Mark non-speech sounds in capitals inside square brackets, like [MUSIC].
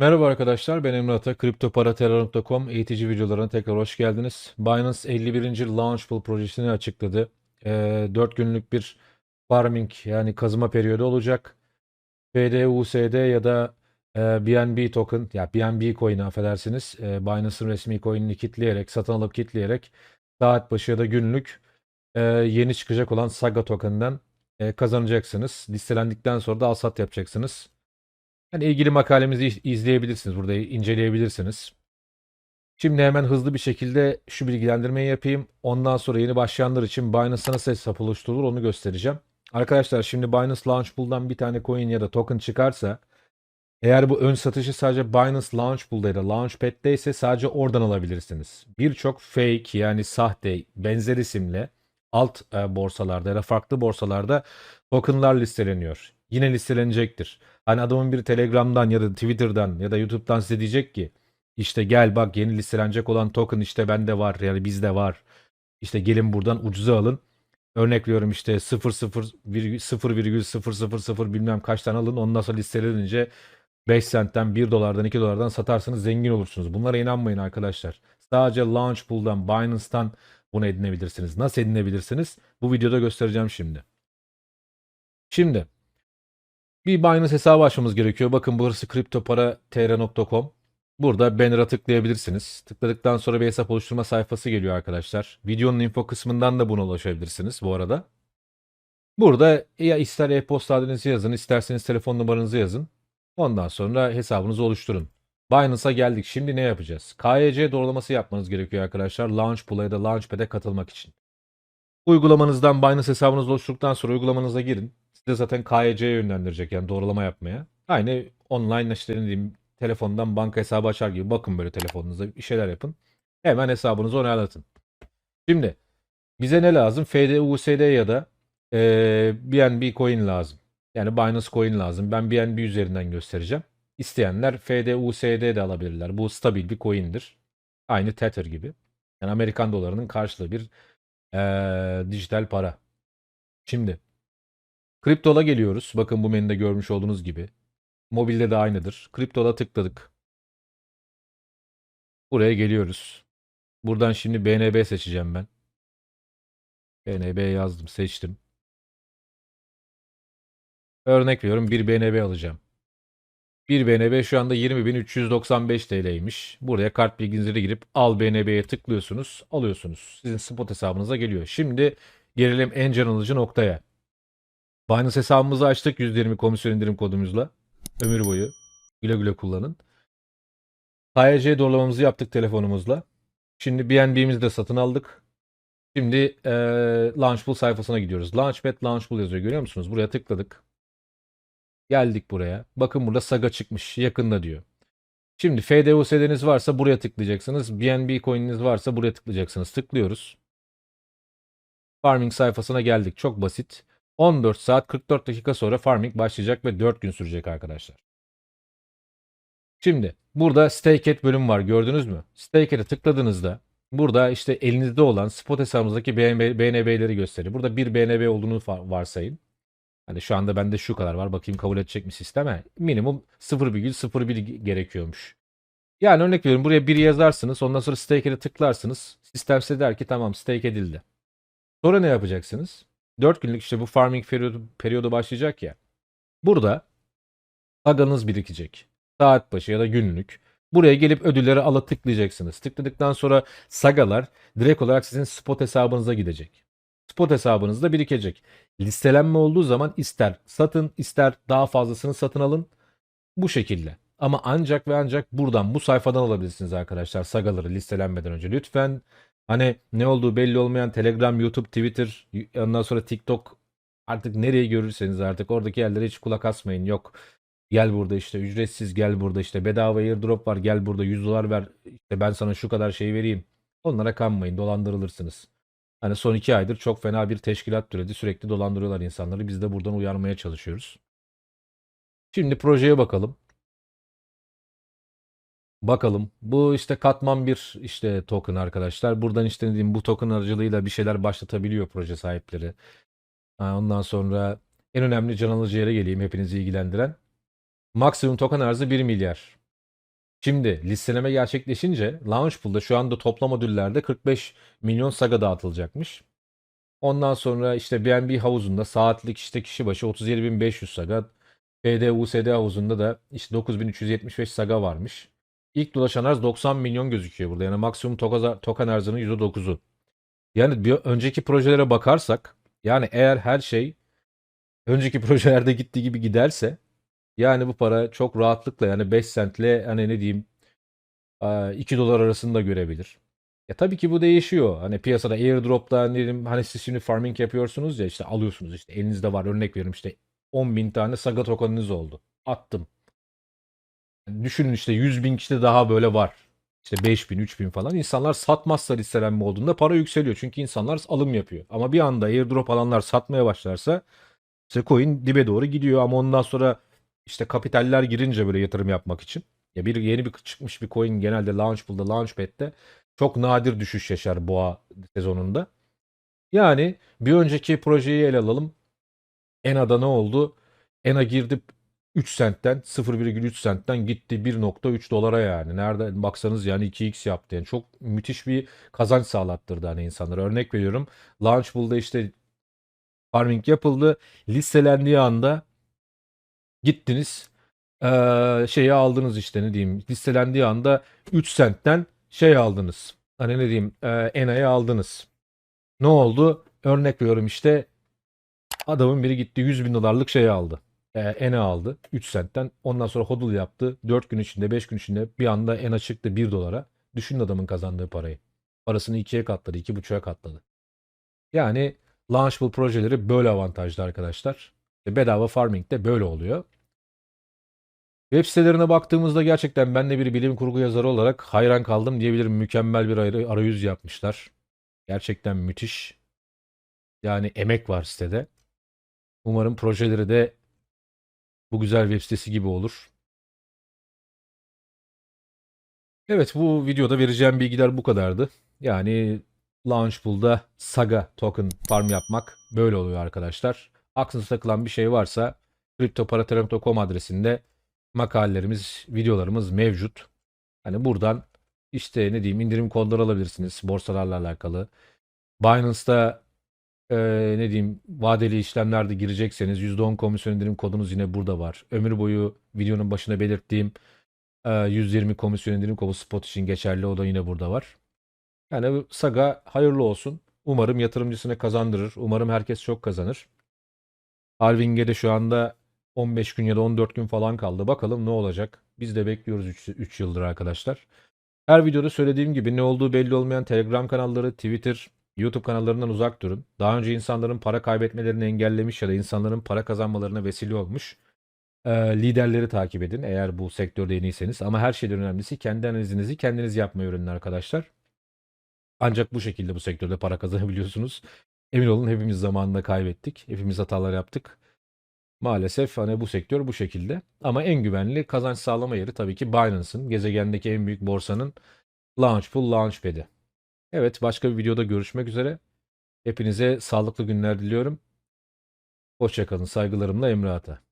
Merhaba arkadaşlar, ben Emre Ata. CryptoParaTerra.com eğitici videolarına tekrar hoş geldiniz. Binance 51. Launchpool projesini açıkladı. Ee, 4 günlük bir farming yani kazıma periyodu olacak. BDUSD ya da e, BNB token, ya BNB coin'i affedersiniz. E, Binance'ın resmi coin'ini kitleyerek, satın alıp kitleyerek saat başı ya da günlük e, yeni çıkacak olan Saga token'dan e, kazanacaksınız. Listelendikten sonra da alsat yapacaksınız. Yani ilgili makalemizi iz- izleyebilirsiniz. Burada inceleyebilirsiniz. Şimdi hemen hızlı bir şekilde şu bilgilendirmeyi yapayım. Ondan sonra yeni başlayanlar için Binance'a nasıl hesap oluşturulur onu göstereceğim. Arkadaşlar şimdi Binance Launch Pool'dan bir tane coin ya da token çıkarsa eğer bu ön satışı sadece Binance Launch Pool'da ya da Launchpad'de ise sadece oradan alabilirsiniz. Birçok fake yani sahte benzer isimle alt e, borsalarda ya da farklı borsalarda tokenlar listeleniyor. Yine listelenecektir. Hani adamın biri Telegram'dan ya da Twitter'dan ya da YouTube'dan size diyecek ki işte gel bak yeni listelenecek olan token işte bende var yani bizde var. İşte gelin buradan ucuza alın. Örnek veriyorum işte 0,000 bilmem kaç tane alın ondan sonra listelenince 5 centten 1 dolardan 2 dolardan satarsanız zengin olursunuz. Bunlara inanmayın arkadaşlar. Sadece Launchpool'dan Binance'tan bunu edinebilirsiniz. Nasıl edinebilirsiniz? Bu videoda göstereceğim şimdi. Şimdi bir Binance hesabı açmamız gerekiyor. Bakın burası kriptoparatr.com. Burada banner'a tıklayabilirsiniz. Tıkladıktan sonra bir hesap oluşturma sayfası geliyor arkadaşlar. Videonun info kısmından da buna ulaşabilirsiniz bu arada. Burada ya ister e-posta adresinizi yazın, isterseniz telefon numaranızı yazın. Ondan sonra hesabınızı oluşturun. Binance'a geldik. Şimdi ne yapacağız? KYC doğrulaması yapmanız gerekiyor arkadaşlar. Launchpool'a ya da Launchpad'e katılmak için. Uygulamanızdan Binance hesabınızı oluşturduktan sonra uygulamanıza girin. Size zaten KYC'ye yönlendirecek yani doğrulama yapmaya. Aynı online işte ne diyeyim telefondan banka hesabı açar gibi bakın böyle telefonunuza bir şeyler yapın. Hemen hesabınızı onaylatın. Şimdi bize ne lazım? FDUSD ya da eee BNB coin lazım. Yani Binance coin lazım. Ben BNB üzerinden göstereceğim. İsteyenler FDUSD de alabilirler. Bu stabil bir coin'dir. Aynı Tether gibi. Yani Amerikan dolarının karşılığı bir eee, dijital para. Şimdi Kriptola geliyoruz. Bakın bu menüde görmüş olduğunuz gibi. Mobilde de aynıdır. Kriptola tıkladık. Buraya geliyoruz. Buradan şimdi BNB seçeceğim ben. BNB yazdım, seçtim. Örnek veriyorum bir BNB alacağım. Bir BNB şu anda 20.395 TL'ymiş. Buraya kart bilginizi girip al BNB'ye tıklıyorsunuz, alıyorsunuz. Sizin spot hesabınıza geliyor. Şimdi gelelim en can alıcı noktaya. Binance hesabımızı açtık %20 komisyon indirim kodumuzla. Ömür boyu. Güle güle kullanın. KYC doğrulamamızı yaptık telefonumuzla. Şimdi BNB'mizi de satın aldık. Şimdi eee Launchpool sayfasına gidiyoruz. Launchpad Launchpool yazıyor görüyor musunuz? Buraya tıkladık. Geldik buraya. Bakın burada Saga çıkmış. Yakında diyor. Şimdi FDUSD'niz varsa buraya tıklayacaksınız. BNB coin'iniz varsa buraya tıklayacaksınız. Tıklıyoruz. Farming sayfasına geldik. Çok basit. 14 saat 44 dakika sonra farming başlayacak ve 4 gün sürecek arkadaşlar. Şimdi burada stake at bölüm var gördünüz mü? Stake at'e tıkladığınızda burada işte elinizde olan spot hesabınızdaki BNB, BNB'leri gösteriyor. Burada bir BNB olduğunu varsayın. Hani şu anda bende şu kadar var. Bakayım kabul edecek mi sisteme? Minimum 0,01 gerekiyormuş. Yani örnek veriyorum buraya 1 yazarsınız. Ondan sonra stake at'e tıklarsınız. Sistem size der ki tamam stake edildi. Sonra ne yapacaksınız? 4 günlük işte bu farming periyodu, periyodu başlayacak ya. Burada saganız birikecek. Saat başı ya da günlük. Buraya gelip ödülleri alıp tıklayacaksınız. Tıkladıktan sonra sagalar direkt olarak sizin spot hesabınıza gidecek. Spot hesabınızda birikecek. Listelenme olduğu zaman ister satın ister daha fazlasını satın alın. Bu şekilde. Ama ancak ve ancak buradan bu sayfadan alabilirsiniz arkadaşlar sagaları listelenmeden önce. Lütfen Hani ne olduğu belli olmayan Telegram, YouTube, Twitter, ondan sonra TikTok artık nereye görürseniz artık oradaki yerlere hiç kulak asmayın. Yok gel burada işte ücretsiz gel burada işte bedava airdrop var gel burada 100 dolar ver işte ben sana şu kadar şey vereyim. Onlara kanmayın dolandırılırsınız. Hani son iki aydır çok fena bir teşkilat türedi sürekli dolandırıyorlar insanları biz de buradan uyarmaya çalışıyoruz. Şimdi projeye bakalım. Bakalım. Bu işte katman bir işte token arkadaşlar. Buradan işte ne diyeyim bu token aracılığıyla bir şeyler başlatabiliyor proje sahipleri. Ondan sonra en önemli can alıcı yere geleyim hepinizi ilgilendiren. Maksimum token arzı 1 milyar. Şimdi listeleme gerçekleşince Launchpool'da şu anda toplam ödüllerde 45 milyon saga dağıtılacakmış. Ondan sonra işte BNB havuzunda saatlik işte kişi başı 37.500 saga. PD USD havuzunda da işte 9375 saga varmış. İlk dolaşan arz 90 milyon gözüküyor burada. Yani maksimum token, arzının %9'u. Yani bir önceki projelere bakarsak yani eğer her şey önceki [LAUGHS] projelerde gittiği gibi giderse yani bu para çok rahatlıkla yani 5 centle hani ne diyeyim 2 dolar arasında görebilir. Ya tabii ki bu değişiyor. Hani piyasada airdrop'ta ne diyeyim hani siz şimdi farming yapıyorsunuz ya işte alıyorsunuz işte elinizde var örnek veriyorum işte 10 bin tane saga tokenınız oldu. Attım. Düşünün işte 100 bin kişide daha böyle var. İşte 5 bin, 3 bin falan. İnsanlar satmazsa listelenme olduğunda para yükseliyor. Çünkü insanlar alım yapıyor. Ama bir anda airdrop alanlar satmaya başlarsa işte coin dibe doğru gidiyor. Ama ondan sonra işte kapitaller girince böyle yatırım yapmak için. Ya bir yeni bir çıkmış bir coin genelde Launchpool'da, Launchpad'de çok nadir düşüş yaşar boğa sezonunda. Yani bir önceki projeyi ele alalım. ENA'da ne oldu? ENA girdi 3 sentten 0,3 sentten gitti 1.3 dolara yani. Nerede baksanız yani 2x yaptı. Yani çok müthiş bir kazanç sağlattırdı hani insanlara. Örnek veriyorum. Launchpool'da işte farming yapıldı. Listelendiği anda gittiniz ee, şeyi aldınız işte ne diyeyim. Listelendiği anda 3 sentten şey aldınız. Hani ne diyeyim e, ENA'yı aldınız. Ne oldu? Örnek veriyorum işte adamın biri gitti 100 bin dolarlık şey aldı e, ENA aldı 3 sentten. Ondan sonra hodl yaptı. 4 gün içinde 5 gün içinde bir anda ENA çıktı 1 dolara. Düşünün adamın kazandığı parayı. Parasını ikiye katladı, iki buçuğa katladı. Yani Launchable projeleri böyle avantajlı arkadaşlar. E, bedava farming de böyle oluyor. Web sitelerine baktığımızda gerçekten ben de bir bilim kurgu yazarı olarak hayran kaldım diyebilirim. Mükemmel bir arayüz yapmışlar. Gerçekten müthiş. Yani emek var sitede. Umarım projeleri de bu güzel web sitesi gibi olur. Evet bu videoda vereceğim bilgiler bu kadardı. Yani Launchpool'da Saga token farm yapmak böyle oluyor arkadaşlar. Aklınıza takılan bir şey varsa CryptoParaTeram.com adresinde makalelerimiz, videolarımız mevcut. Hani buradan işte ne diyeyim indirim kodları alabilirsiniz borsalarla alakalı. Binance'da e, ne diyeyim vadeli işlemlerde girecekseniz %10 komisyon indirim kodunuz yine burada var. Ömür boyu videonun başına belirttiğim e, 120 komisyon indirim kodu spot için geçerli. O da yine burada var. Yani Saga hayırlı olsun. Umarım yatırımcısına kazandırır. Umarım herkes çok kazanır. Halving'e de şu anda 15 gün ya da 14 gün falan kaldı. Bakalım ne olacak. Biz de bekliyoruz 3, 3 yıldır arkadaşlar. Her videoda söylediğim gibi ne olduğu belli olmayan Telegram kanalları, Twitter, YouTube kanallarından uzak durun. Daha önce insanların para kaybetmelerini engellemiş ya da insanların para kazanmalarına vesile olmuş e, liderleri takip edin eğer bu sektörde yeniyseniz. Ama her şeyden önemlisi kendi analizinizi kendiniz yapmayı öğrenin arkadaşlar. Ancak bu şekilde bu sektörde para kazanabiliyorsunuz. Emin olun hepimiz zamanında kaybettik. Hepimiz hatalar yaptık. Maalesef hani bu sektör bu şekilde. Ama en güvenli kazanç sağlama yeri tabii ki Binance'ın gezegendeki en büyük borsanın Launchpool Launchpad'i. Evet başka bir videoda görüşmek üzere. Hepinize sağlıklı günler diliyorum. Hoşçakalın. Saygılarımla Emre Ata.